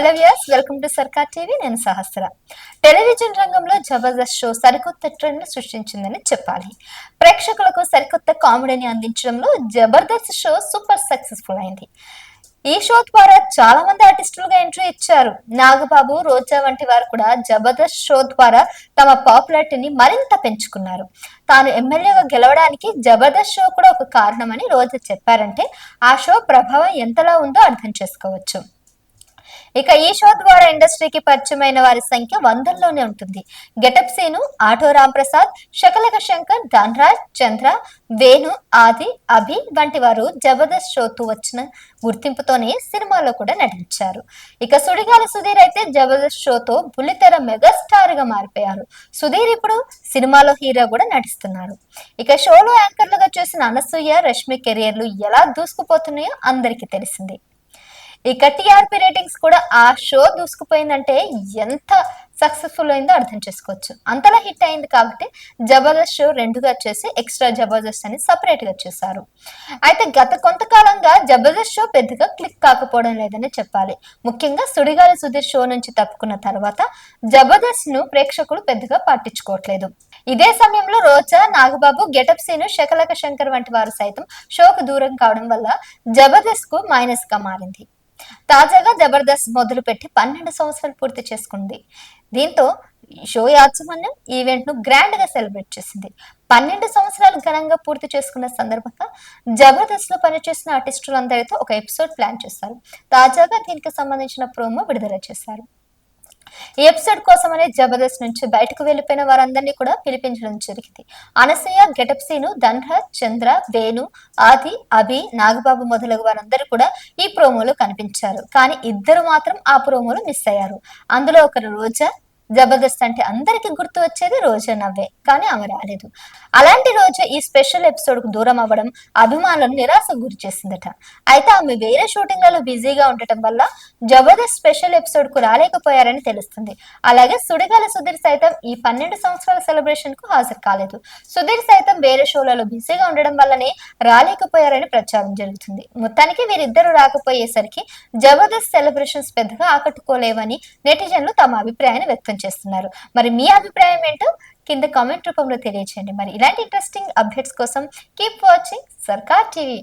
Hello viewers welcome to Sarkar TV. నేను Sahasra. Television రంగంలో Jabardasth show సరికొత్త ట్రెండ్ సృష్టించిందని చెప్పాలి. ప్రేక్షకులకు సరికొత్త కామెడీని అందించడంలో జబర్దస్త్ షో సూపర్ సక్సెస్ఫుల్ అయింది. ఈ షో ద్వారా చాలా మంది ఆర్టిస్టులుగా ఎంట్రీ ఇచ్చారు. నాగబాబు రోజా వంటి వారు కూడా జబర్దస్త్ షో ద్వారా తమ పాపులారిటీని మరింత పెంచుకున్నారు. తాను ఎమ్మెల్యేగా గెలవడానికి జబర్దస్త్ షో కూడా ఒక కారణమని రోజా చెప్పారంటే ఆ షో ప్రభావం ఎంతలా ఉందో అర్థం చేసుకోవచ్చు. ఇక ఈ షో ద్వారా ఇండస్ట్రీకి పరిచయమైన వారి సంఖ్య వందల్లోనే ఉంటుంది. గెటప్ సీను ఆటో రాంప్రసాద్ శకలక శంకర్ ధనరాజ్ చంద్ర వేణు ఆది అభి వంటి వారు జబర్దస్త్ షోతో వచ్చిన గుర్తింపుతోనే సినిమాలో కూడా నటించారు. ఇక సుడిగాలి సుధీర్ అయితే జబర్దస్త్ షోతో బుల్లితెర మెగాస్టార్గా మారిపోయారు. సుధీర్ ఇప్పుడు సినిమాలో హీరో కూడా నటిస్తున్నారు. ఇక షోలో యాంకర్లుగా చేసిన అనసూయ రష్మి కెరియర్లు ఎలా దూసుకుపోతున్నాయో అందరికీ తెలిసింది. ఇక టీఆర్పీ రేటింగ్స్ కూడా ఆ షో దూసుకుపోయిందంటే ఎంత సక్సెస్ఫుల్ అయిందో అర్థం చేసుకోవచ్చు. అంతలా హిట్ అయింది కాబట్టి జబర్దస్త్ షో రెండుగా చేసి ఎక్స్ట్రా జబర్దస్త్ అని సపరేట్గా చేశారు. అయితే గత కొంతకాలంగా జబర్దస్త్ షో పెద్దగా క్లిక్ కాకపోవడం లేదని చెప్పాలి. ముఖ్యంగా సుడిగాలి సుధీర్ షో నుంచి తప్పుకున్న తర్వాత జబర్దస్త్ను ప్రేక్షకులు పెద్దగా పట్టించుకోవట్లేదు. ఇదే సమయంలో రోజా నాగబాబు గెటప్ సీను శకలక శంకర్ వంటి వారు సైతం షోకు దూరం కావడం వల్ల జబర్దస్త్కు మైనస్గా మారింది. తాజాగా జబర్దస్త్ మొదలుపెట్టి పన్నెండు సంవత్సరాలు పూర్తి చేసుకుంది. దీంతో షో యాజమాన్యం ఈవెంట్ను గ్రాండ్గా సెలబ్రేట్ చేసింది. పన్నెండు సంవత్సరాలు ఘనంగా పూర్తి చేసుకున్న సందర్భంగా జబర్దస్త్లో పనిచేసిన ఆర్టిస్టులందరితో ఒక ఎపిసోడ్ ప్లాన్ చేశారు. తాజాగా దీనికి సంబంధించిన ప్రోమో విడుదల చేశారు. ఈ ఎపిసోడ్ కోసమనే జబర్దస్త్ నుంచి బయటకు వెళ్ళిపోయిన వారందరినీ కూడా పిలిపించడం జరిగింది. అనసూయ గెటప్ సీను ధన్రాజ్ చంద్ర వేణు ఆది అభి నాగబాబు మొదలగు వారందరూ కూడా ఈ ప్రోమోలో కనిపించారు. కానీ ఇద్దరు మాత్రం ఆ ప్రోమోలో మిస్ అయ్యారు. అందులో ఒకరు రోజా జబర్దస్త్ అంటే అందరికి గుర్తు వచ్చేది రోజా నవ్వే కానీ ఆమె రాలేదు. అలాంటి రోజు ఈ స్పెషల్ ఎపిసోడ్కు దూరం అవ్వడం అభిమానులను నిరాశ గురి చేసిందట. అయితే ఆమె వేరే షూటింగ్లలో బిజీగా ఉండటం వల్ల జబర్దస్త్ స్పెషల్ ఎపిసోడ్కు రాలేకపోయారని తెలుస్తుంది. అలాగే సుడిగాల సుధీర్ సైతం ఈ పన్నెండు సంవత్సరాల సెలబ్రేషన్కు హాజరు కాలేదు. సుధీర్ సైతం వేరే షోలలో బిజీగా ఉండడం వల్లనే రాలేకపోయారని ప్రచారం జరుగుతుంది. మొత్తానికి వీరిద్దరూ రాకపోయేసరికి జబర్దస్త్ సెలబ్రేషన్స్ పెద్దగా ఆకట్టుకోలేవని నెటిజన్లు తమ అభిప్రాయాన్ని వ్యక్తం చేస్తున్నారు. మరి మీ అభిప్రాయం ఏంటో కింద కామెంట్ రూపంలో తెలియచేయండి. మరి ఇలాంటి ఇంట్రెస్టింగ్ అప్డేట్స్ కోసం కీప్ వాచింగ్ సర్కార్ టీవీ